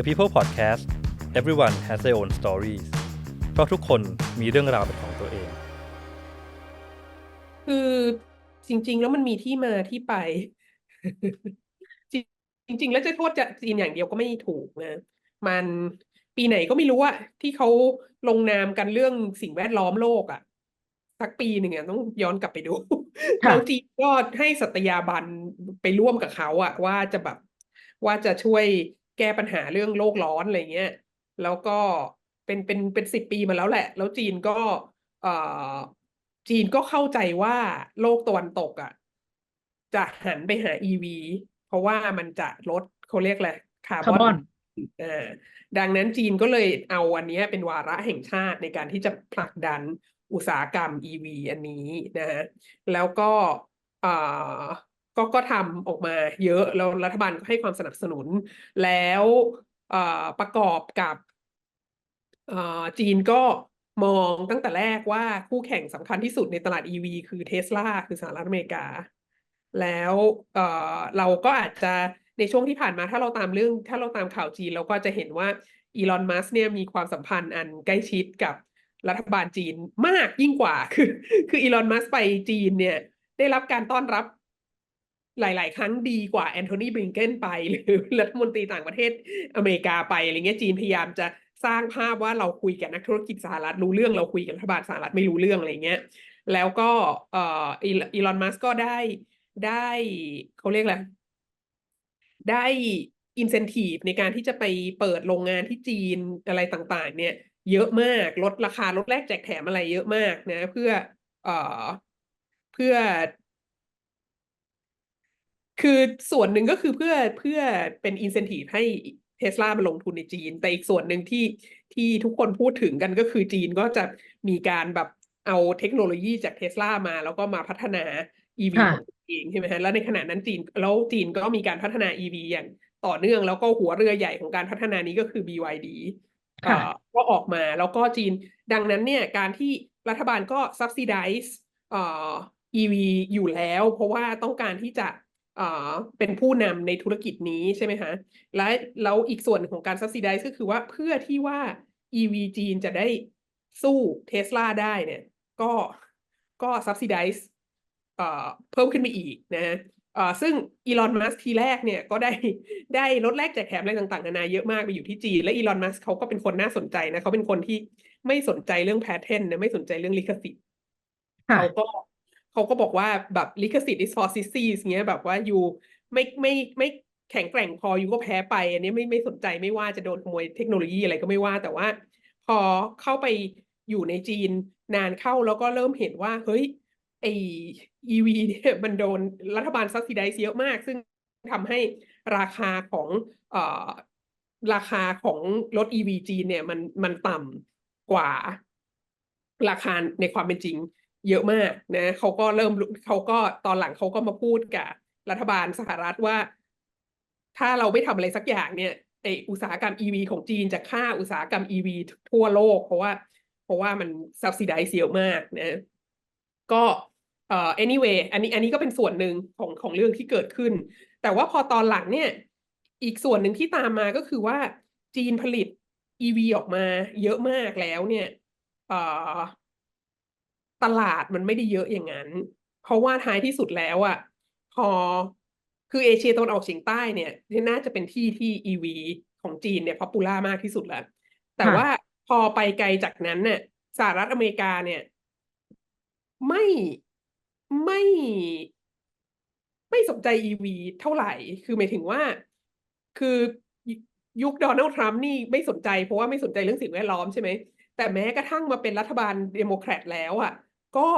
The People Podcast everyone has their own stories เพราะทุกคนมีเรื่องราวเป็นของตัวเอง คือจริง ๆ แล้วมันมีที่มาที่ไป จริง ๆ แล้วจะโทษจะจีนอย่างเดียวก็ไม่ถูกนะ มันปีไหนก็ไม่รู้อะที่เขาลงนามกันเรื่องสิ่งแวดล้อมโลกอะสักปีหนึ่งอะต้องย้อนกลับไปดูค่ะแล้วจีนก็ให้สัตยาบันไปร่วมกับเขาอะว่าจะแบบว่าจะช่วย แก้ปัญหาเรื่องโลกร้อนอะไรเงี้ย แล้วก็เป็นเป็นเป็นสิบปีมาแล้วแหละ แล้วจีนก็เอ่อจีนก็เข้าใจว่าโลกตะวันตกอะ จะหันไปหา EV เพราะว่ามันจะลดเขาเรียกอะไรคาร์คาร์บบออนนอ่าดังนั้นจีนก็เลยเอาอันเนี้ยเป็นวาระแห่งชาติในการที่จะผลักดันอุตสาหกรรม EV อันนี้นะฮะแล้วก็เอ่อ ก็ก็ทำออกมาเยอะแล้วรัฐบาลก็ให้ความสนับสนุน แล้วประกอบกับจีนก็มองตั้งแต่แรกว่าคู่แข่งสำคัญที่สุดในตลาด EV คือเทสลาคือสหรัฐอเมริกา แล้วเเราก็อาจจะในช่วงที่ผ่านมาถ้าเราตามเรื่อง ถ้าเราตามข่าวจีนเราก็จะเห็นว่าอีลอนมัสเนี่ยมีความสัมพันธ์อันใกล้ชิดกับรัฐบาลจีนมากยิ่งกว่าคือ คืออีลอนมัสไปจีนเนี่ย ได้รับการต้อนรับ หลาย ๆ ครั้งดีกว่าแอนโทนีบลิงเกนไป หรือรัฐมนตรีต่างประเทศอเมริกาไปอะไรเงี้ยจีนพยายามจะสร้างภาพว่าเราคุยกับนักธุรกิจสหรัฐรู้เรื่องเราคุยกับรัฐบาลสหรัฐไม่รู้เรื่องอะไรเงี้ย แล้วก็เอ่ออีลอนมัสก็ได้ได้เขาเรียกอะไรได้อินเซนティブในการที่จะไปเปิดโรงงานที่จีนอะไรต่าง ๆ เนี่ย เยอะมากลดราคาลดแลกแจกแถมอะไรเยอะมากนะ เพื่อเอ่อเพื่อ คือส่วนหนึ่งก็คือเพื่อเพื่อเป็นอินเซนティブให้เทสลามาลงทุนในจีน แต่อีกส่วนหนึ่งที่ที่ทุกคนพูดถึงกันก็คือจีนก็จะมีการแบบเอาเทคโนโลยีจากเทสลามา แล้วก็มาพัฒนา EV ค่ะ ของตัวเองใช่ไหมฮะแล้วในขณะนั้นจีนแล้วจีนก็มีการพัฒนา EV อย่างต่อเนื่อง แล้วก็หัวเรือใหญ่ของการพัฒนานี้ก็คือ BYD เอ่ ค่ะ อก็ออกมาแล้วก็จีนดังนั้นเนี่ยการที่รัฐบาลก็ subsidize เอ่อ EV อยู่แล้ว เพราะว่าต้องการที่จะ เอ่อเป็นผู้นำในธุรกิจนี้ใช่ไหมคะและแล้วอีกส่วนของการ subsidize ก็คือว่าเพื่อที่ว่า EV จีนจะได้สู้เทสลาได้เนี่ยก็ก็ subsidize เอ่อเพิ่มขึ้นไปอีกนะเอ่อซึ่งอีลอนมัสทีแรกเนี่ยก็ได้ได้ลดแลกแจกแถมอะไรต่างๆนานาเยอะมากไปอยู่ที่จีน และอีลอนมัสเขาก็เป็นคนน่าสนใจนะเขาเป็นคนที่ไม่สนใจเรื่องแพทเทนนะไม่สนใจเรื่องลิขสิทธิ์ค่ะเขาก็ เขาก็บอกว่าแบบลิขสิทธิ์ is for sissies เงี้ยแบบว่าอยู่ไม่ไม่ไม่แข็งแกร่งพออยู่ก็แพ้ไป อันนี้ไม่ไม่สนใจไม่ว่าจะโดนขโมยเทคโนโลยีอะไรก็ไม่ว่า แต่ว่า พอเข้าไปอยู่ในจีนนานเข้าแล้วก็เริ่มเห็นว่า เฮ้ยไอ EV เนี่ยมันโดนรัฐบาล subsidize เยอะมาก ซึ่งทำให้ราคาของเอ่อราคาของรถ EV จีนเนี่ยมันมันต่ำกว่าราคาในความเป็นจริง เยอะมากนะเขาก็เริ่มเขาก็ตอนหลังเขาก็มาพูดกับรัฐบาลสหรัฐว่า ถ้าเราไม่ทำอะไรสักอย่างเนี่ยไออุตสาหกรรม EV ของจีนจะฆ่าอุตสาหกรรม EV ทั่วโลก เพราะว่าเพราะว่ามัน subsidize เยอะมากนะก็เอ่อ anyway อันนี้อันนี้ก็เป็นส่วนหนึ่งของของเรื่องที่เกิดขึ้น แต่ว่าพอตอนหลังเนี่ย อีกส่วนหนึ่งที่ตามมาก็คือว่าจีนผลิต EV ออกมาเยอะมากแล้วเนี่ยเอ่อ ตลาดมันไม่ได้เยอะอย่างนั้น เพราะว่าท้ายที่สุดแล้วอะพอคือเอเชียตะวันออกเฉียงใต้เนี่ยน่าจะเป็นที่ที่ EV ของจีนเนี่ยป๊อปปูล่ามากที่สุดแล้ว แต่ค่ะว่าพอไปไกลจากนั้นเนี่ยสหรัฐอเมริกาเนี่ย ไม่ไม่ไม่สนใจ EV เท่าไหร่ คือหมายถึงว่า คือยุยุคโดนัลด์ทรัมป์นี่ไม่สนใจเพราะว่าไม่สนใจเรื่องสิ่งแวดล้อมใช่ไหม แต่แม้กระทั่งมาเป็นรัฐบาลเดโมแครตแล้วอะ ก็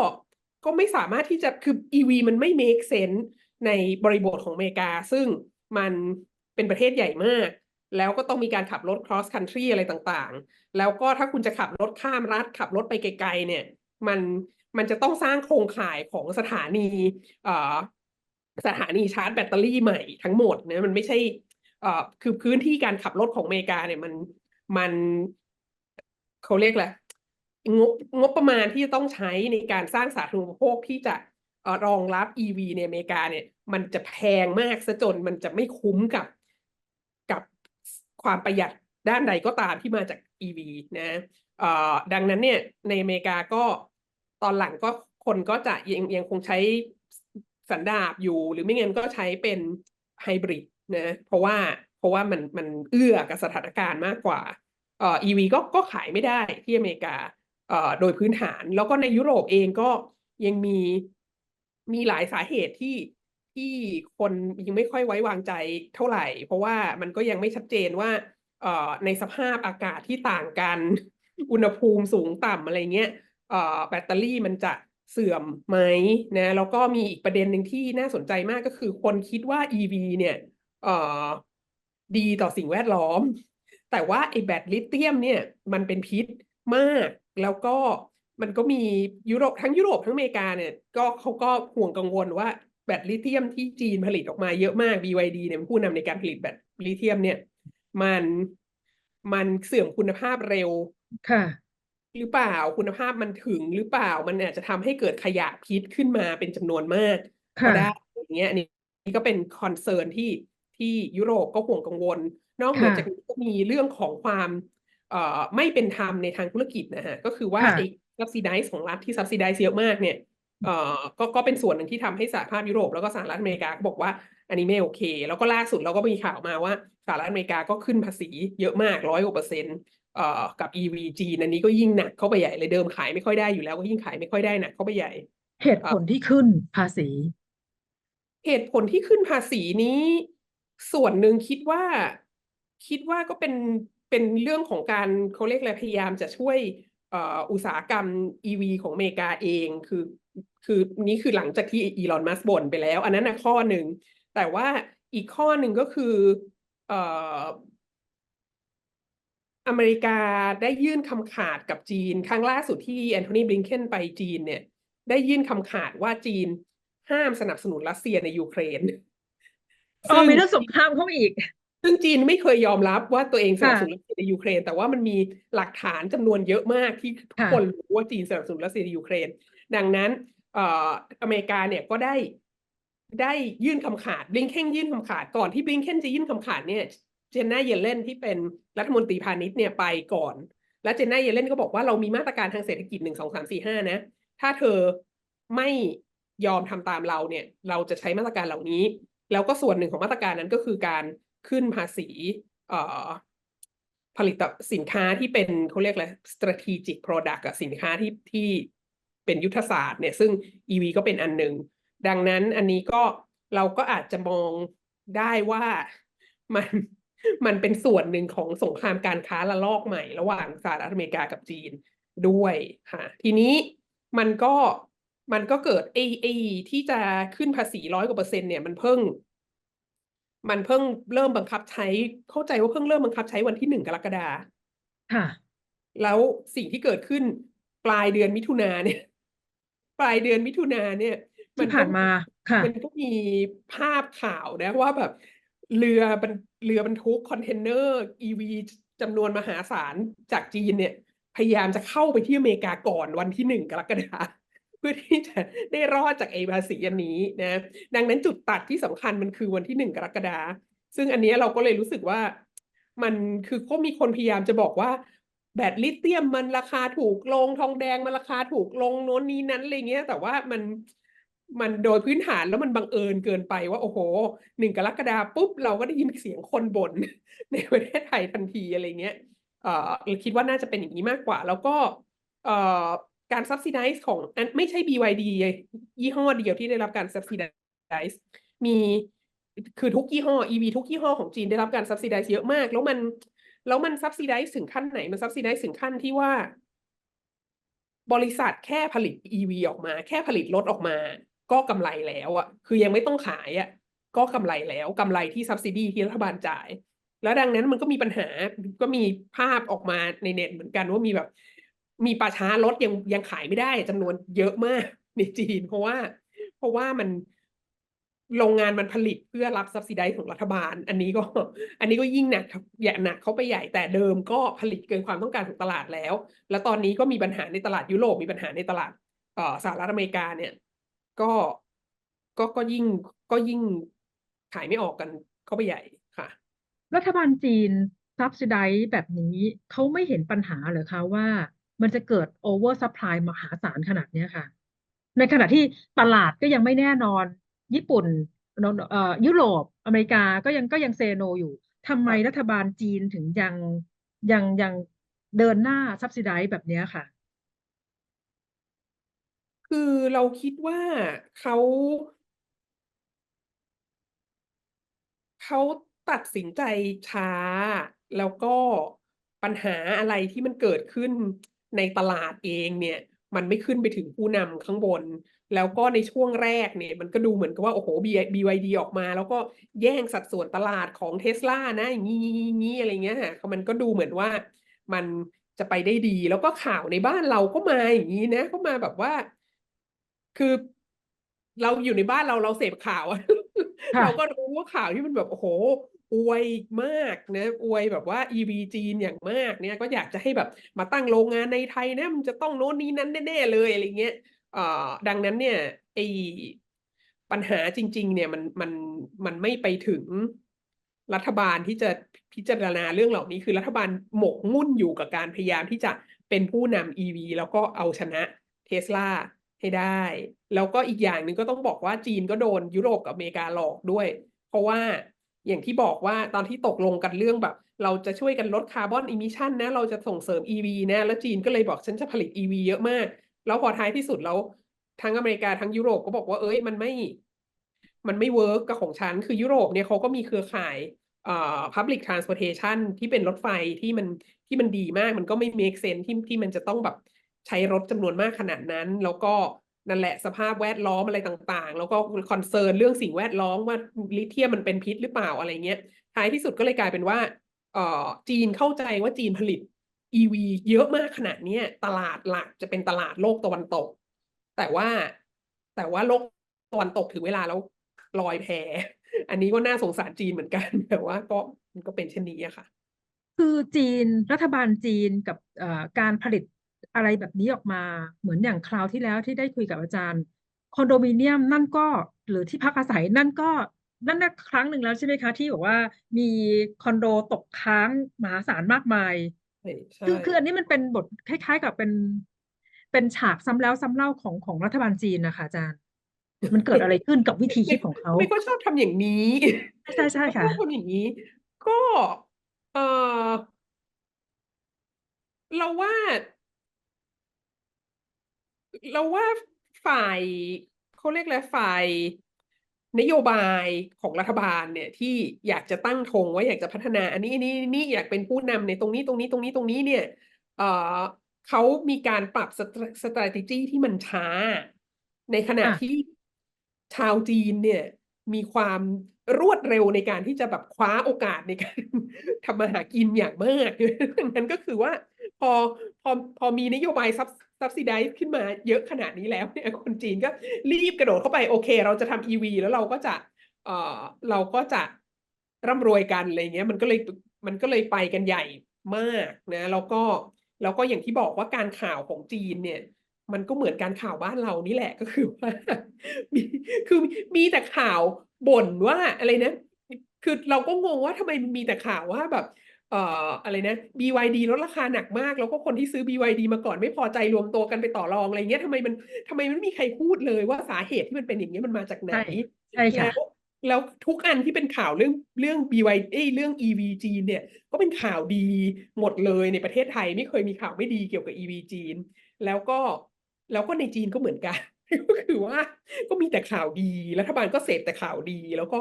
ก็ไม่สามารถที่จะคือ EV มันไม่ make sense ในบริบทของอเมริกา ซึ่งมันเป็นประเทศใหญ่มาก แล้วก็ต้องมีการขับรถ cross country อะไรต่างๆ แล้วก็ถ้าคุณจะขับรถข้ามรัฐ ขับรถไปไกลๆ เนี่ย มันมันจะต้องสร้างโครงข่ายของสถานีเอ่อสถานีชาร์จแบตเตอรี่ใหม่ทั้งหมดนะมันไม่ใช่เอ่อคือพื้นที่การขับรถของอเมริกาเนี่ยมันมันเขาเรียกอะไร งบงบประมาณที่จะต้องใช้ในการสร้างสาธารณูปโภคที่จะรองรับ EV ในอเมริกาเนี่ย มันจะแพงมากซะจนมันจะไม่คุ้มกับกับความประหยัดด้านใดก็ตามที่มาจาก EV นะเอ่อดังนั้นเนี่ยในอเมริกาก็ตอนหลังก็คนก็จะยังยังคงใช้สันดาปอยู่ หรือไม่งั้นก็ใช้เป็นไฮบริดนะเพราะว่าเพราะว่ามันมันเอื้อกับสถานการณ์มากกว่าเอ่อ EV ก็ก็ขายไม่ได้ที่อเมริกา โดยพื้นฐาน แล้วก็ในยุโรปเองก็ยังมีมีหลายสาเหตุที่ที่คนยังไม่ค่อยไว้วางใจเท่าไหร่ เพราะว่ามันก็ยังไม่ชัดเจนว่าในสภาพอากาศที่ต่างกัน อุณหภูมิสูงต่ำอะไรเงี้ยแบตเตอรี่มันจะเสื่อมไหมนะแล้วก็มีอีกประเด็นหนึ่งที่น่าสนใจมากก็คือคนคิดว่า EV เนี่ยดีต่อสิ่งแวดล้อม แต่ว่าไอ้แบตลิเธียมเนี่ยมันเป็นพิษมาก แล้วก็มันก็มียุโรปทั้งยุโรปทั้งอเมริกาเนี่ยก็เขาก็ห่วงกังวลว่าแบตลิเธียมที่จีนผลิตออกมาเยอะมาก BYD เนี่ยเป็นผู้นำในการผลิตแบตลิเธียมเนี่ย มันมันเสื่อมคุณภาพเร็วค่ะหรือเปล่าคุณภาพมันถึงหรือเปล่ามันอาจจะทำให้เกิดขยะพิษขึ้นมาเป็นจำนวนมากก็ค่ะได้อย่างเงี้ยอันนี่นี่ก็เป็นคอนเซิร์นที่ที่ยุโรปก็ห่วงกังวล นอกเหนือค่ะจากนี้ก็มีเรื่องของความเอ่อ ไม่เป็นธรรมในทางธุรกิจนะฮะก็คือว่าค่ะไอ้ subsidize ของรัฐที่ subsidize เยอะมากเนี่ยเอ่อก็ก็เป็นส่วนหนึ่งที่ทำให้สหภาพยุโรปแล้วก็สหรัฐอเมริกาก็บอกว่าอันนี้ไม่โอเค แล้วก็ล่าสุดเราก็มีข่าวมาว่าสหรัฐอเมริกาก็ขึ้นภาษีเยอะมากร้อยกว่าเปอร์เซ็นต์เอ่อกับ EV จีนอันนี้ก็ยิ่งหนักเข้าไปใหญ่เลยเดิมขายไม่ค่อยได้อยู่แล้วก็ยิ่งขายไม่ค่อยได้หนักเข้าไปใหญ่ เหตุผลที่ขึ้นภาษี เหตุผลที่ขึ้นภาษีนี้ ส่วนหนึ่งคิดว่า คิดว่าก็เป็น เป็นเรื่องของการเขาเรียกอะไรพยายามจะช่วยเอ่ออุตสาหกรรม EV ของอเมริกาเองคือคือนี่คือหลังจากที่อีลอนมัสก์บ่นไปแล้ว อันนั้นนะข้อหนึ่ง แต่ว่าอีกข้อหนึ่งก็คือเอ่ออเมริกาได้ยื่นคำขาดกับจีน ครั้งล่าสุดที่แอนโทนีบลิงเคนไปจีนเนี่ย ได้ยื่นคำขาดว่าจีนห้ามสนับสนุนรัสเซียในยูเครนอ๋อซึ่งมีเรื่องสงครามเข้ามาอีก ซึ่งจีนไม่เคยยอมรับว่าตัวเองสนับสนุนรัสเซียในยูเครน แต่ว่ามันมีหลักฐานจำนวนเยอะมากที่ทุกคนรู้ว่าจีนสนับสนุนรัสเซียในยูเครน ดังนั้นเอ่ออเมริกาเนี่ยก็ได้ได้ยื่นคำขาดบลิงเคนยื่นคำขาดก่อนที่บลิงเคนจะยื่นคำขาดเนี่ยเจนน่าเยเลนที่เป็นรัฐมนตรีพาณิชย์เนี่ยไปก่อน แล้วเจนน่าเยเลนก็บอกว่าเรามีมาตรการทางเศรษฐกิจหนึ่งสองสามสี่ห้านะ ถ้าเธอไม่ยอมทำตามเราเนี่ย เราจะใช้มาตรการเหล่านี้ แล้วก็ส่วนหนึ่งของมาตรการนั้นก็คือการ ขึ้นภาษีผลิตสินค้าที่เป็นเขาเรียกอะไร strategic product สินค้าที่ที่เป็นยุทธศาสตร์เนี่ยซึ่ง EV ก็เป็นอันหนึ่ง ดังนั้นอันนี้ก็เราก็อาจจะมองได้ว่ามันมันเป็นส่วนหนึ่งของสงครามการค้าระลอกใหม่ระหว่างสหรัฐอเมริกากับจีนด้วยค่ะ ทีนี้มันก็มันก็เกิดไอ้ไอ้ที่จะขึ้นภาษีร้อยกว่าเปอร์เซ็นต์เนี่ยมันเพิ่ง มันเพิ่งเริ่มบังคับใช้ เข้าใจว่าเพิ่งเริ่มบังคับใช้วันที่หนึ่งกรกฎาค่ะ แล้วสิ่งที่เกิดขึ้นปลายเดือนมิถุนาเนี่ย ปลายเดือนมิถุนาเนี่ยที่ผ่านมาค่ะ มันก็มีภาพข่าวนะว่าแบบเรือบรรเรือบรรทุกคอนเทนเนอร์ EV จำนวนมหาศาลจากจีนเนี่ย พยายามจะเข้าไปที่อเมริกาก่อนวันที่หนึ่งกรกฎาคมเพื่อที่จะได้รอดจากไอ้ภาษีอันนี้นะดังนั้นจุดตัดที่สำคัญมันคือวันที่หนึ่งกรกฎาซึ่งอันนี้เราก็เลยรู้สึกว่า มันคือก็มีคนพยายามจะบอกว่า แบตลิเธียมมันราคาถูกลงทองแดงมันราคาถูกลงโน้นนี้นั้นอะไรเงี้ย แต่ว่ามันมันโดยพื้นฐานแล้วมันบังเอิญเกินไปว่า โอ้โหหนึ่งกรกฎาปุ๊บ เราก็ได้ยินเสียงคนบ่นในประเทศไทยทันทีอะไรเงี้ยเอ่อเราคิดว่าน่าจะเป็นอย่างนี้มากกว่า แล้วก็เอ่อ การ subsidize ของอันไม่ใช่ BYD ยี่ห้อเดียวที่ได้รับการ subsidize มีคือทุกยี่ห้อ EV ทุกยี่ห้อของจีนได้รับการ subsidize เยอะมาก แล้วมัน แล้วมัน subsidize ถึงขั้นไหน มัน subsidize ถึงขั้นที่ว่า บริษัทแค่ผลิต EV ออกมา แค่ผลิตรถออกมา ก็กำไรแล้วอะคือยังไม่ต้องขายอะก็กำไรแล้วกำไรที่ subsidy ที่รัฐบาลจ่ายแล้วดังนั้นมันก็มีปัญหาก็มีภาพออกมาในเน็ตเหมือนกันว่ามีแบบ มีป่าช้ารถยังยังขายไม่ได้จำนวนเยอะมากในจีน เพราะว่า เพราะว่ามันโรงงานมันผลิตเพื่อรับ subsidize ของรัฐบาล อันนี้ก็ อันนี้ก็ยิ่งหนักใหญ่หนักเขาไปใหญ่แต่เดิมก็ผลิตเกินความต้องการของตลาดแล้ว แล้วตอนนี้ก็มีปัญหาในตลาดยุโรปมีปัญหาในตลาดเอ่อสหรัฐอเมริกาเนี่ย ก็ก็ก็ยิ่งก็ยิ่งขายไม่ออกกันเข้าไปใหญ่ค่ะ รัฐบาลจีน subsidize แบบนี้เขาไม่เห็นปัญหาเหรอคะว่า มันจะเกิด over supply มหาศาลขนาดเนี้ยค่ะ ในขณะที่ตลาดก็ยังไม่แน่นอน ญี่ปุ่นเอ่อยุโรปอเมริกาก็ยังก็ยังเซโนอยู่ทำไมรัฐบาลจีนถึงยังยังยังเดินหน้า subsidize แบบเนี้ยค่ะ คือเราคิดว่าเขาเขาตัดสินใจช้า แล้วก็ปัญหาอะไรที่มันเกิดขึ้น ในตลาดเองเนี่ย มันไม่ขึ้นไปถึงผู้นำข้างบน แล้วก็ในช่วงแรกเนี่ยมันก็ดูเหมือนกับว่า โอ้โห BYD ออกมา แล้วก็แย่งสัดส่วนตลาดของเทสลานะอย่างนี้นี้อะไรเงี้ยค่ะมันก็ดูเหมือนว่ามันจะไปได้ดี แล้วก็ข่าวในบ้านเราก็มาอย่างนี้นะก็มาแบบว่า คือเราอยู่ในบ้านเราเราเสพข่าวอะค่ะเราก็รู้ว่าข่าวที่มันแบบโอ้โห อวยมากนะอวยแบบว่า EV จีนอย่างมากเนี่ยก็อยากจะให้แบบมาตั้งโรงงานในไทยนะมันจะต้องโน้นนี้นั้นแน่ๆเลยอะไรเงี้ยเอ่อดังนั้นเนี่ยไอปัญหาจริง ๆ เนี่ยมันมันมันไม่ไปถึงรัฐบาลที่จะพิจารณาเรื่องเหล่านี้ คือรัฐบาลหมกมุ่นอยู่กับการพยายามที่จะเป็นผู้นำ EV แล้วก็เอาชนะเทสลาให้ได้ แล้วก็อีกอย่างหนึ่งก็ต้องบอกว่าจีนก็โดนยุโรปกับอเมริกาหลอกด้วย เพราะว่า อย่างที่บอกว่าตอนที่ตกลงกันเรื่องแบบ เราจะช่วยกันลดคาร์บอนอิมิชันนะ เราจะส่งเสริม EV นะ แล้วจีนก็เลยบอกฉันจะผลิต EV เยอะมาก แล้วพอท้ายที่สุดแล้วทั้งอเมริกาทั้งยุโรปก็บอกว่าเอ้ยมันไม่ มันไม่เวิร์กกับของฉัน คือยุโรปเนี่ยเขาก็มีเครือข่ายเอ่อ public transportation ที่เป็นรถไฟที่มันที่มันดีมาก มันก็ไม่ make sense ที่ที่มันจะต้องแบบใช้รถจำนวนมากขนาดนั้น แล้วก็ นั่นแหละสภาพแวดล้อมอะไรต่างๆ แล้วก็คอนเซิร์นเรื่องสิ่งแวดล้อมว่าลิเธียมมันเป็นพิษหรือเปล่าอะไรเงี้ยท้ายที่สุดก็เลยกลายเป็นว่าเอ่อจีนเข้าใจว่าจีนผลิต EV เยอะมากขนาดนี้ตลาดหลักจะเป็นตลาดโลกตะวันตก แต่ว่าแต่ว่าโลกตะวันตกถึงเวลาแล้วลอยแพอันนี้ก็น่าสงสารจีนเหมือนกันแต่ว่าก็มันก็เป็นเช่นนี้อะค่ะ คือจีนรัฐบาลจีนกับการผลิต อะไรแบบนี้ออกมา เหมือนอย่างคราวที่แล้วที่ได้คุยกับอาจารย์ คอนโดมิเนียมนั่นก็หรือที่พักอาศัยนั่นก็นั่นน่ะครั้งหนึ่งแล้วใช่ไหมคะ ที่บอกว่ามีคอนโดตกค้างมหาศาลมากมายใช่ใช่คือคืออันนี้มันเป็นบทคล้าย ๆ กับเป็น เป็นฉากซ้ำแล้วซ้ำเล่าของของรัฐบาลจีนนะคะอาจารย์ มันเกิดอะไรขึ้นกับวิธีคิดของเขาไม่ก็ชอบทำอย่างนี้ใช่ใช่ใช่ชค่ะอบทำอย่างนี้ ก็เออเราว่า เราว่าฝ่ายเขาเรียกอะไรฝ่ายนโยบายของรัฐบาลเนี่ยที่อยากจะตั้งธงว่าอยากจะพัฒนาอันนี้อันนี้อันนี่อยากเป็นผู้นำในตรงนี้ตรงนี้ตรงนี้ตรงนี้เนี่ยเอ่อเขามีการปรับสตร strategy ที่มันช้า ในขณะค่ะที่ชาวจีนเนี่ยมีความรวดเร็วในการที่จะแบบคว้าโอกาสในการทำมาหากินอย่างมากดังนั้นก็คือว่าพอพอพอมีนโยบายซับ ซับซิไดขึ้นมาเยอะขนาดนี้แล้วเนี่ยคนจีนก็รีบกระโดดเข้าไปโอเค เราจะทำอีวีแล้วเราก็จะเออเราก็จะร่ำรวยกันอะไรเงี้ยมันก็เลยมันก็เลยไปกันใหญ่มากนะแล้วก็แล้วก็อย่างที่บอกว่าการข่าวของจีนเนี่ย มันก็เหมือนการข่าวบ้านเรานี่แหละก็คือว่ามีคือมีแต่ข่าวบ่นว่าอะไรนะคือเราก็งงว่าทำไมมีแต่ข่าวว่าแบบ เอ่ออะไรนะ BYD ลดราคาหนักมาก แล้วก็คนที่ซื้อ BYD มาก่อนไม่พอใจรวมตัวกันไปต่อรองอะไรเงี้ยทำไมมันทำไมมันไม่มีใครพูดเลยว่าสาเหตุที่มันเป็นอย่างนี้ยมันมาจากไหนใช่ใช่ค่ะแล้วแล้วทุกอันที่เป็นข่าวเรื่องเรื่อง BYD เอ้ยเรื่อง EV จีนเนี่ยก็เป็นข่าวดีหมดเลยในประเทศไทยไม่เคยมีข่าวไม่ดีเกี่ยวกับ EV จีน แล้วก็แล้วก็ในจีนก็เหมือนกัน ก็คือว่าก็มีแต่ข่าวดีรัฐบาลก็เสพแต่ข่าวดีแล้วก็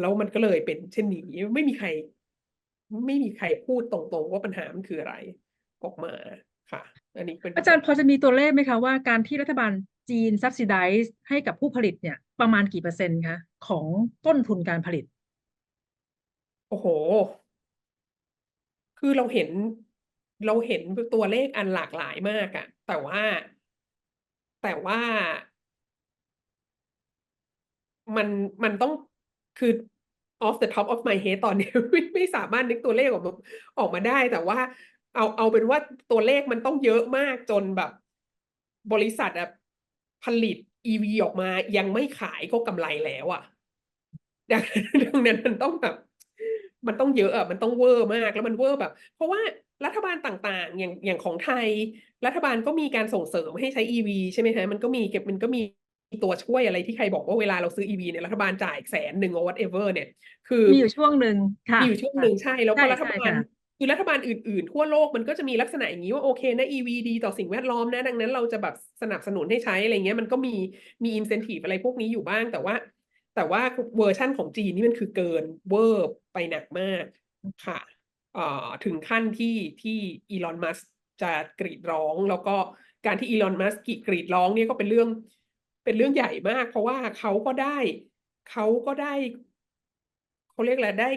แล้วมันก็เลยเป็นเช่นนี้ไม่มีใคร ไม่มีใครพูดตรงๆว่าปัญหามันคืออะไร ออกมาค่ะ อันนี้เป็นอาจารย์พอจะมีตัวเลขไหมคะว่าการที่รัฐบาลจีน subsidize ให้กับผู้ผลิตเนี่ย ประมาณกี่เปอร์เซ็นต์คะของต้นทุนการผลิต โอ้โห คือเราเห็นเราเห็นตัวเลขอันหลากหลายมากอะแต่ว่าแต่ว่ามันมันต้องคือ off the top of my head ตอนนี้ไม่สามารถนึกตัวเลขออกมาออกมาได้ แต่ว่า เอาเอาเป็นว่าตัวเลขมันต้องเยอะมากจนแบบ บริษัทอะผลิต EV ออกมายังไม่ขายก็กำไรแล้วอะดังดังนั้นมันต้องแบบ มันต้องเยอะอะมันต้องเวอร์มากแล้วมันเวอร์แบบ เพราะว่ารัฐบาลต่างๆ อย่างอย่างของไทย รัฐบาลก็มีการส่งเสริมให้ใช้ EV ใช่ไหมฮะมันก็มีเก็บมันก็มี ตัวช่วยอะไรที่ใครบอกว่าเวลาเราซื้อ EV เนี่ยรัฐบาลจ่ายแสนหนึ่ง or whatever เนี่ย คือมีอยู่ช่วงหนึ่งค่ะมีอยู่ช่วงหนึ่งใช่แล้วก็ใช่รัฐใช่บาลค่ะคือรัฐบาลอื่นๆ ทั่วโลกมันก็จะมีลักษณะอย่างนี้ว่าโอเคนะ EV ดีต่อสิ่งแวดล้อมนะ ดังนั้นเราจะแบบสนับสนุนให้ใช้อะไรเงี้ยมันก็มีมี incentive อะไรพวกนี้อยู่บ้าง แต่ว่า แต่ว่าเวอร์ชั่นของจีนนี่มันคือเกินเวอร์ไปหนักมากค่ะเอ่อถึงขั้นที่ที่อีลอนมัสจะกรีดร้อง แล้วก็การที่อีลอนมัสกรีดร้องเนี่ยก็เป็นเรื่อง เป็นเรื่องใหญ่มาก เพราะว่าเขาก็ได้เขาก็ได้เขาเรียกอะไรได้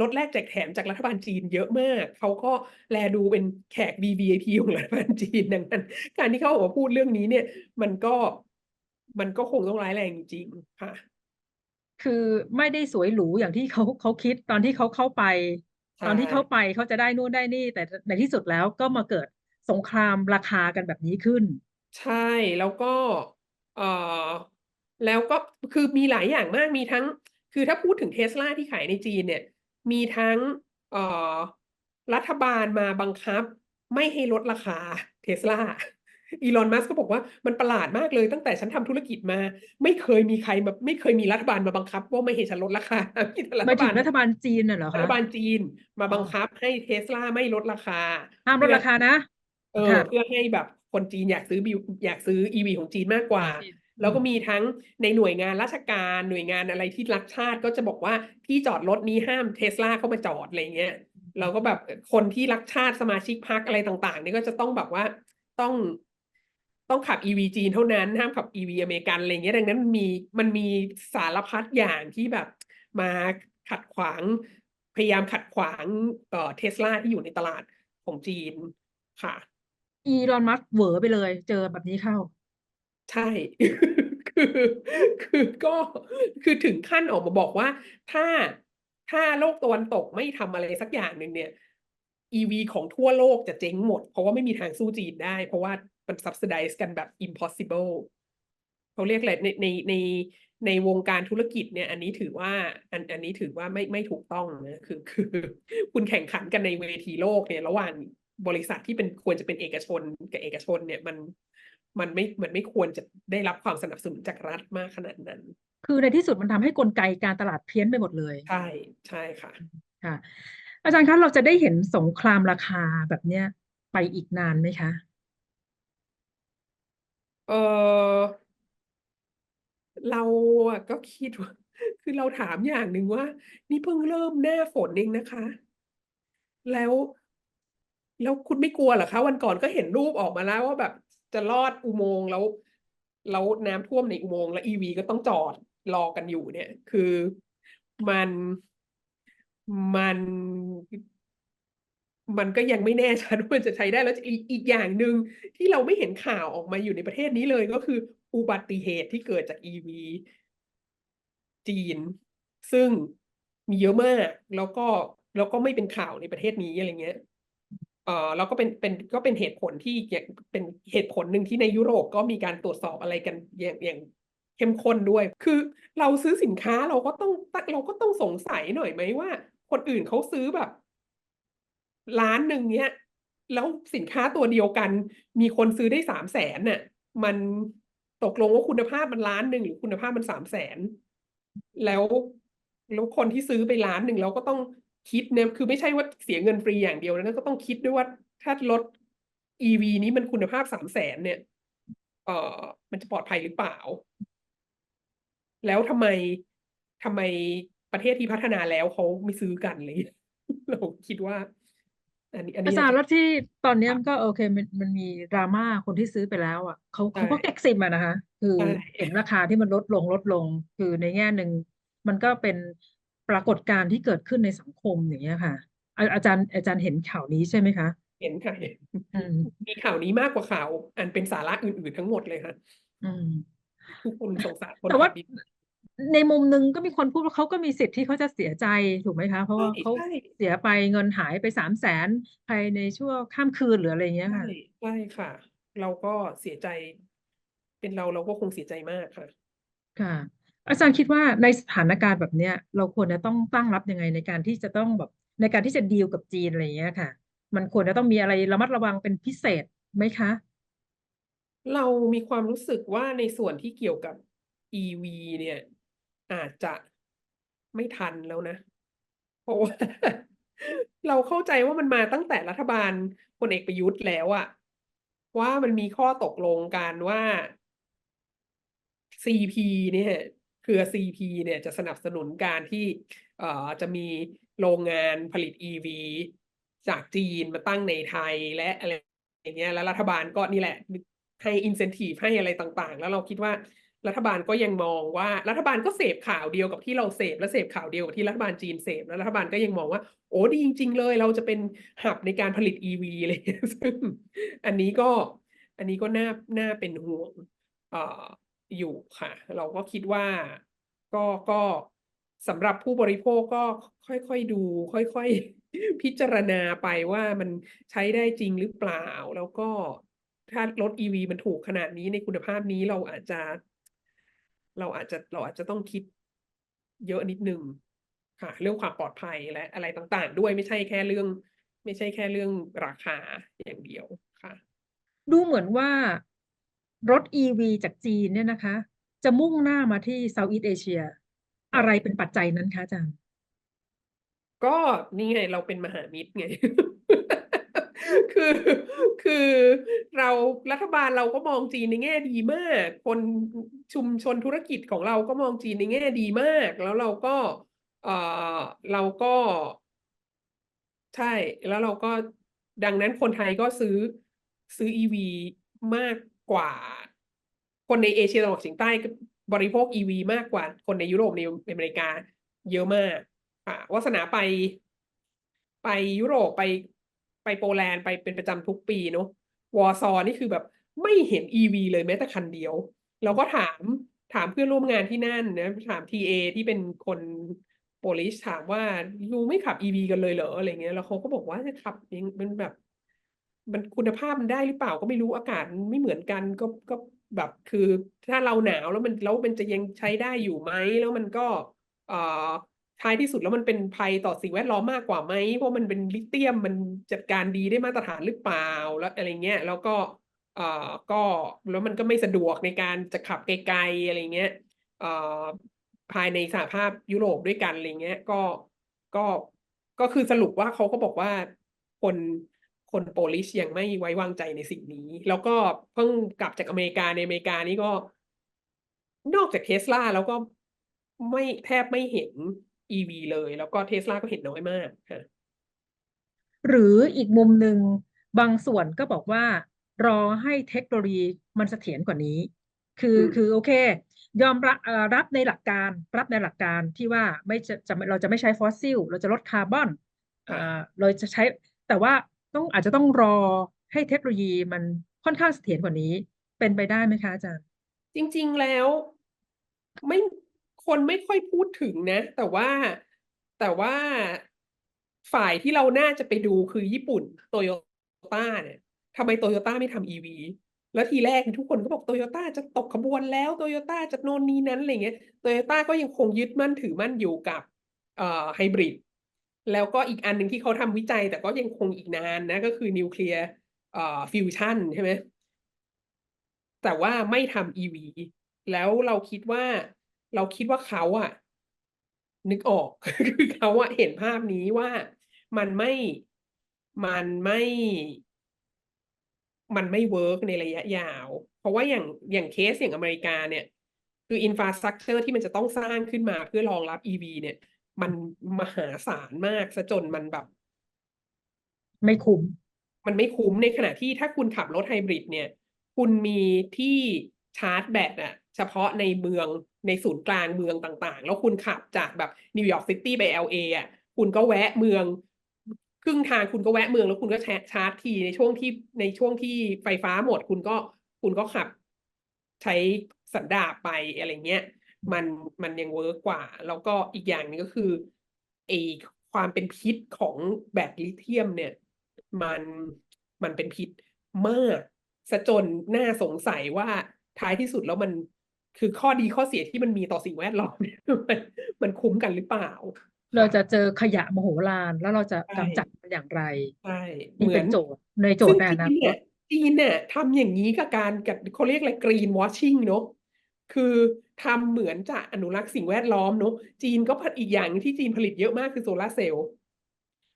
ลดแลกแจกแถมจากรัฐบาลจีนเยอะมาก เขาก็แลดูเป็นแขก VVIP ของรัฐบาลจีนดังนั้น การที่เขาออกมาพูดเรื่องนี้เนี่ย มันก็มันก็คงต้องร้ายแรงจริงๆค่ะ คือไม่ได้สวยหรูอย่างที่เขาเขาคิดตอนที่เขาเข้าไปใช่ตอนที่เข้าไปเขาจะได้นู่นได้นี่ แต่ในที่สุดแล้วก็มาเกิดสงครามราคากันแบบนี้ขึ้น ใช่แล้วก็ เอ่อแล้วก็คือมีหลายอย่างมากมีทั้ง คือถ้าพูดถึงเทสลาที่ขายในจีนเนี่ย มีทั้งเอ่อรัฐบาลมาบังคับ ไม่ให้ลดราคาเทสลาอีลอนมัสก์ก็บอกว่ามันประหลาดมากเลยตั้งแต่ฉันทำธุรกิจมา ไม่เคยมีใครมาไม่เคยมีรัฐบาลมาบังคับ ว่าไม่ให้ฉันลดราคามีแต่รัหมาฐยถึบางลรัฐบาลจีนน่ะเหรอรัคะฐบาลจีนมาบังคับให้เทสลาไม่ลดราคาห้ามลดราคานะเออค่ะเพื่อให้แบบ คนจีนอยากซื้อบิวอยากซื้ออีวีของจีนมากกว่าจีนแล้วก็มีทั้งในหน่วยงานราชการหน่วยงานอะไรที่รักชาติก็จะบอกว่าที่จอดรถนี้ห้ามเทสลาเข้ามาจอดอะไรเงี้ยแล้วก็แบบคนที่รักชาติสมาชิกพรรคอะไรต่างๆนี่ก็จะต้องแบบว่าต้องต้องขับ EV จีนเท่านั้นห้ามขับ EV อเมริกันอะไรเงี้ยดังนั้นมันมีมันมีสารพัดอย่างที่แบบมาขัดขวาง พยายามขัดขวางเอ่อเทสลาที่อยู่ในตลาดของจีนค่ะ อีลอนมัสก์เหวอไปเลย เจอแบบนี้เข้า ใช่ คือคือก็คือถึงขั้นออกมาบอกว่า ถ้าถ้าโลกตะวันตกไม่ทำอะไรสักอย่างหนึ่งเนี่ย EV ของทั่วโลกจะเจ๊งหมด เพราะว่าไม่มีทางสู้จีนได้ เพราะว่ามัน subsidize กันแบบ impossible เขาเรียกอะไรในในในในวงการธุรกิจเนี่ย อันนี้ถือว่าอันอันนี้ถือว่าไม่ไม่ถูกต้องนะคือคือ คุณแข่งขันกันในเวทีโลกเนี่ย ระหว่าง บริษัทที่เป็นควรจะเป็นเอกชนกับเอกชนเนี่ยมันมันไม่มันไม่ควรจะได้รับความสนับสนุนจากรัฐมากขนาดนั้น คือในที่สุดมันทำให้กลไกการตลาดเพี้ยนไปหมดเลย ใช่ใช่ค่ะค่ะ อาจารย์คะเราจะได้เห็นสงครามราคาแบบเนี้ยไปอีกนานไหมคะเออเราอะก็คิดว่าคือเราถามอย่างหนึ่งว่า นี่เพิ่งเริ่มหน้าฝนเองนะคะ แล้ว แล้วคุณไม่กลัวเหรอคะ วันก่อนก็เห็นรูปออกมาแล้วว่าแบบจะลอดอุโมงค์แล้วแล้วน้ำท่วมในอุโมงค์แล้วอีวีก็ต้องจอดรอกันอยู่เนี่ย คือมันมันมันก็ยังไม่แน่ชัดว่าจะใช้ได้แล้วอีอีกอย่างหนึ่งที่เราไม่เห็นข่าวออกมาอยู่ในประเทศนี้เลยก็คือ อุบัติเหตุที่เกิดจากอีวีจีน ซึ่งมีเยอะมาก แล้วก็แล้วก็ไม่เป็นข่าวในประเทศนี้อะไรเงี้ย เอ่อแล้วก็เป็นเป็นก็เป็นเหตุผลที่เป็นเหตุผลหนึ่งที่ในยุโรปก็มีการตรวจสอบอะไรกันอย่างอย่างเข้มข้นด้วย คือเราซื้อสินค้าเราก็ต้องเราก็ต้องสงสัยหน่อยไหมว่า คนอื่นเขาซื้อแบบล้านหนึ่งเนี้ย แล้วสินค้าตัวเดียวกัน มีคนซื้อได้สามแสนน่ะ มันตกลงว่าคุณภาพมันล้านหนึ่งหรือคุณภาพมันสามแสนแล้วแล้วคนที่ซื้อไปล้านหนึ่งเราก็ต้อง คิดเนี่ยคือไม่ใช่ว่าเสียเงินฟรีอย่างเดียวนะก็ต้องคิดด้วยว่าถ้ารถ EV นี้มันคุณภาพสามแสนเนี่ยเอ่อมันจะปลอดภัยหรือเปล่า แล้วทำไมทำไมประเทศที่พัฒนาแล้วเขาไม่ซื้อกันเลย เราคิดว่า อันนี้อันอานี้จารย์จะแล้วที่ตอนเนี้ยมันก็โอเคมันมันมีดราม่าคนที่ซื้อไปแล้วอะเขาใช่เขาก็เก็กซิมอะนะคะ คือใช่เห็นราคาที่มันลดลงลดลง คือในแง่หนึ่งมันก็เป็น ปรากฏการณ์ที่เกิดขึ้นในสังคมอย่างเงี้ยค่ะอาอาจารย์อาจารย์เห็นข่าวนี้ใช่ไหมคะเห็นค่ะเห็นอืมมีข่าวนี้มากกว่าข่าว อันเป็นสาระอื่นๆทั้งหมดเลยค่ะอืมทุกคนสงสารคนแต่ว่าขับบิ๊กในมุมหนึ่งก็มีคนพูดว่าเขาก็มีสิทธิ์ที่เขาจะเสียใจถูกไหมคะเพราะว่าใช่เขาใช่เสียไปเงินหายไปสามแสนภายในชั่วข้ามคืนหรืออะไรเงี้ยใช่ค่ะใช่ค่ะ เราก็เสียใจ เป็นเราเราก็คงเสียใจมากค่ะ ค่ะ อาจารย์คิดว่าในสถานการณ์แบบเนี้ย เราควรจะต้องตั้งรับยังไงในการที่จะต้องแบบในการที่จะดีลกับจีนอะไรอย่างเงี้ยค่ะ มันควรจะต้องมีอะไรระมัดระวังเป็นพิเศษไหมคะ เรามีความรู้สึกว่าในส่วนที่เกี่ยวกับ EV เนี่ย อาจจะไม่ทันแล้วนะ เพราะว่าเราเข้าใจว่ามันมาตั้งแต่รัฐบาลพลเอกประยุทธ์แล้วอะว่ามันมีข้อตกลงกันว่า CP เนี่ย เครือ CP เนี่ยจะสนับสนุนการที่เอ่อจะมีโรงงานผลิต EV จากจีนมาตั้งในไทยและอะไรอย่างเงี้ยแล้วรัฐบาลก็นี่แหละให้ incentive ให้อะไรต่างๆ แล้วเราคิดว่ารัฐบาลก็ยังมองว่ารัฐบาลก็เสพข่าวเดียวกับที่เราเสพและเสพข่าวเดียวกับที่รัฐบาลจีนเสพแล้วรัฐบาลก็ยังมองว่า โอ้ดีจริง ๆ เลย เราจะเป็นหับในการผลิต EV อะไรอย่างเงี้ยซึ่งอันนี้ก็อันนี้ก็น่าน่าเป็นห่วงอ่อ อยู่ค่ะ เราก็คิดว่า ก็ก็สำหรับผู้บริโภคก็ค่อยๆดู ค่อยๆ พิจารณาไปว่ามันใช้ได้จริงหรือเปล่า แล้วก็ถ้ารถ EV มันถูกขนาดนี้ในคุณภาพนี้เราอาจจะ เราอาจจะเราอาจจะต้องคิดเยอะนิดนึงค่ะ เรื่องความปลอดภัยและอะไรต่างๆ ด้วยไม่ใช่แค่เรื่อง ไม่ใช่แค่เรื่องราคาอย่างเดียวค่ะ ดูเหมือนว่า รถ EV จากจีนเนี่ยนะคะ จะมุ่งหน้ามาที่ Southeast Asia อะไรเป็นปัจจัยนั้นคะอาจารย์ ก็นี่ไงเราเป็นมหามิตรไง คือคือเรารัฐบาลเราก็มองจีนในแง่ดีมาก คนชุมชนธุรกิจของเราก็มองจีนในแง่ดีมาก แล้วเราก็เออเราก็ใช่ แล้วเราก็ดังนั้นคนไทยก็ซื้อซื้อ EV มาก กว่า คนในเอเชียตะวันออกเฉียงใต้บริโภค EV มากกว่า คนในยุโรปในอเมริกา เยอะมากค่ะวาสนาไป ไปยุโรปไปไปโปแลนด์ไปเป็นประจำทุกปีเนอะวอร์ซอนี่คือแบบไม่เห็น EV เลยแม้แต่คันเดียว เราก็ถามถามเพื่อนร่วมงานที่นั่นนะถาม TA ที่เป็นคนโปลิชถามว่ายูไม่ขับ EV กันเลยเหรออะไรเงี้ยแล้วเขาก็บอกว่าจะขับยังมันแบบ มันคุณภาพมันได้หรือเปล่าก็ไม่รู้อากาศมันไม่เหมือนกันก็ก็แบบคือถ้าเราหนาวแล้วมันแล้วมันจะยังใช้ได้อยู่ไหมแล้วมันก็เอ่อท้ายที่สุดแล้วมันเป็นภัยต่อสิ่งแวดล้อมมากกว่าไหมเพราะมันเป็นลิเธียมมันจัดการดีได้มาตรฐานหรือเปล่าแล้วอะไรเงี้ยแล้วก็เอ่อก็แล้วมันก็ไม่สะดวกในการจะขับไกลๆอะไรเงี้ยเอ่อภายในสหภาพยุโรปด้วยกันอะไรเงี้ยก็ก็ก็คือสรุปว่าเขาก็บอกว่าคน คนโปลิชยังไม่ไว้วางใจในสิ่งนี้ แล้วก็เพิ่งกลับจากอเมริกาในอเมริกานี่ก็ นอกจากเทสลาแล้วก็ไม่แทบไม่เห็น EV เลย แล้วก็เทสลาก็เห็นน้อยมากค่ะหรืออีกมุมหนึ่งบางส่วนก็บอกว่ารอให้เทคโนโลยีมันเสถียรกว่านี้ คืออมคือโอเค ยอมรับเอ่อรับในหลักการรับในหลักการที่ว่าไม่จะจะเราจะไม่ใช้ฟอสซิล เราจะลดคาร์บอนเอ่อเราจะใช้แต่ว่า ต้องอาจจะต้องรอให้เทคโนโลยีมันค่อนข้างเสถียรกว่านี้ เป็นไปได้ไหมคะอาจารย์ จริง ๆแล้วไม่คนไม่ค่อยพูดถึงนะ แต่ว่าแต่ว่าฝ่ายที่เราน่าจะไปดูคือญี่ปุ่นโตโยต้าเนี่ยทำไมโตโยต้าไม่ทำ EV แล้วทีแรกทุกคนก็บอกโตโยต้าจะตกขบวนแล้วโตโยต้าจะโน่นนี้นั้นอะไรเงี้ยโตโยต้าก็ยังคงยึดมั่นถือมั่นอยู่กับเอ่อไฮบริด แล้วก็อีกอันหนึ่งที่เขาทำวิจัย แต่ก็ยังคงอีกนานนะก็คือนิวเคลียร์ฟิวชันใช่ไหมแต่ว่าไม่ทำ EV แล้วเราคิดว่าเราคิดว่าเขาอะนึกออกคือเขาอะเห็นภาพนี้ว่ามันไม่มันไม่ มันไม่เวิร์กในระยะยาว เพราะว่าอย่างอย่างเคสอย่างอเมริกาเนี่ย คืออินฟราสตรักเจอร์ที่มันจะต้องสร้างขึ้นมาเพื่อรองรับ EV เนี่ย มันมหาศาลมากซะจนมันแบบ ไม่คุ้ม มันไม่คุ้มในขณะที่ถ้าคุณขับรถไฮบริดเนี่ย คุณมีที่ชาร์จแบตอะเฉพาะในเมืองในศูนย์กลางเมืองต่างๆ แล้วคุณขับจากแบบนิวยอร์กซิตี้ไป LA อะคุณก็แวะเมืองครึ่งทางคุณก็แวะเมืองแล้วคุณก็ชาร์จทีในช่วงที่ในช่วงที่ไฟฟ้าหมดคุณก็คุณก็ขับ ใช้สันดาปไปอะไรเงี้ย มันมันยังเวิร์กกว่า แล้วก็อีกอย่างหนึงก็คือไอความเป็นพิษของแบตลิเธียมเนี่ย มันมันเป็นพิษมากซะจนน่าสงสัยว่าท้ายที่สุดแล้วมันคือข้อดีข้อเสียที่มันมีต่อสิ่งแวดล้อมเนี่ยมันมันคุ้มกันหรือเปล่า เราค่ะจะเจอขยะมโหฬารแล้วเราจะใช่กำจัดมันอย่างไรใช่นี่เหมืเป็อนนโจทย์ในโจทซึ่งย์ในอจีนานคเนี่ตยจีนเนี่ยทำอย่างนี้กับการกับเขาเรียกอะไร green washing เนอะคือ ทำเหมือนจะอนุรักษ์สิ่งแวดล้อมเนอะจีนก็ผลิตอีกอย่างที่จีนผลิตเยอะมากคือโซลาร์เซลล์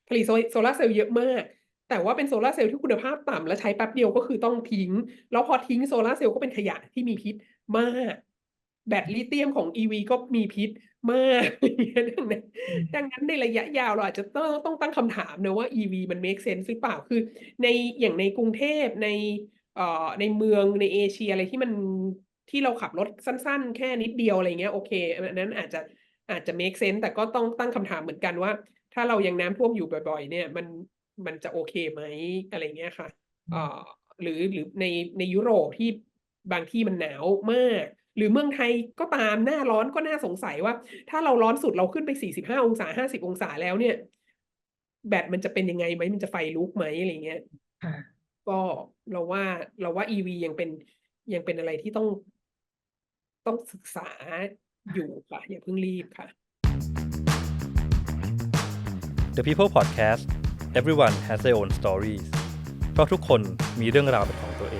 ผลิตโซลาร์เซลล์เยอะมาก แต่ว่าเป็นโซลาร์เซลล์ที่คุณภาพต่ำและใช้แป๊บเดียวก็คือต้องทิ้ง แล้วพอทิ้งโซลาร์เซลล์ก็เป็นขยะที่มีพิษมาก แบตลิเธียมของ EV ก็มีพิษมากดังนั้นอืมดังนั้นในระยะยาวเราอาจจะต้องต้องตั้งคำถามนะว่า EV มัน make sense หรือเปล่าคือ ในอย่างในกรุงเทพในเอ่อในเมืองในเอเชียอะไรที่มัน ที่เราขับรถสั้น ๆ แค่นิดเดียวอะไรเงี้ยโอเคอันนั้นอาจจะอาจจะ make sense แต่ก็ต้องตั้งคำถามเหมือนกันว่า ถ้าเรายังน้ำท่วมอยู่บ่อย ๆ เนี่ยมันมันจะโอเคไหมอะไรเงี้ยค่ะเอ่อหรือหรือในในยุโรปที่บางที่มันหนาวมาก หรือเมืองไทยก็ตามหน้าร้อนก็น่าสงสัยว่า ถ้าเราร้อนสุดเราขึ้นไปสี่สิบห้าองศาห้าสิบองศาแล้วเนี่ย แบตมันจะเป็นยังไงไหมมันจะไฟลุกไหมอะไรเงี้ยค่ะก็เราว่าเราว่า EV ยังเป็นยังเป็นอะไรที่ต้อง ต้องศึกษาอยู่ค่ะ อย่าเพิ่งรีบค่ะ The People Podcast Everyone has their own stories เพราะทุกคนมีเรื่องราวเป็นของตัวเอง